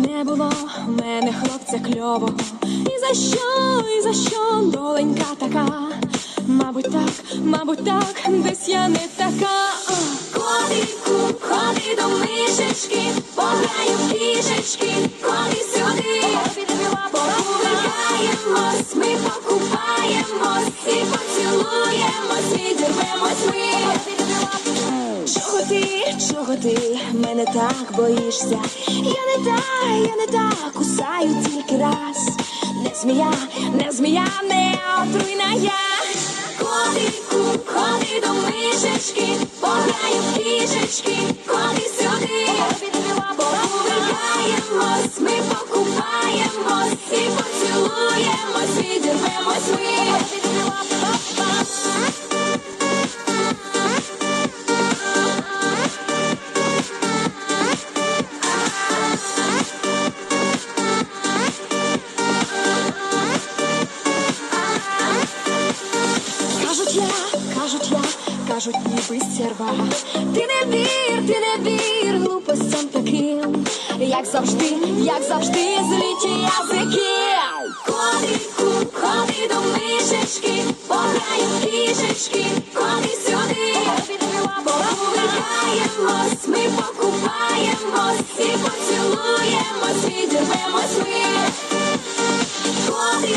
не було в мене хлопця кльового. І за що, і за що доленька така? Мабуть, так, мабуть, так, десь я не така. Котику, ходи до мишечки, пограю кішечки, ходи сюди. Чого ти мене так боїшся? Я не та, я не та, кусаю тільки раз. Не змія, не змія, не отруйна я. Котику, ходи до мишечки, пограю в кішечки, ходи сюди, погуляємось, ми покупаємось і поцілуємось, відірвемось ми. Кажуть ніби стерва. Ти не вір, ти не вір глупостям таким, як завжди, як завжди, зліті язики. Котику, ходи до мишечки, пограю кішечки, ходи сюди,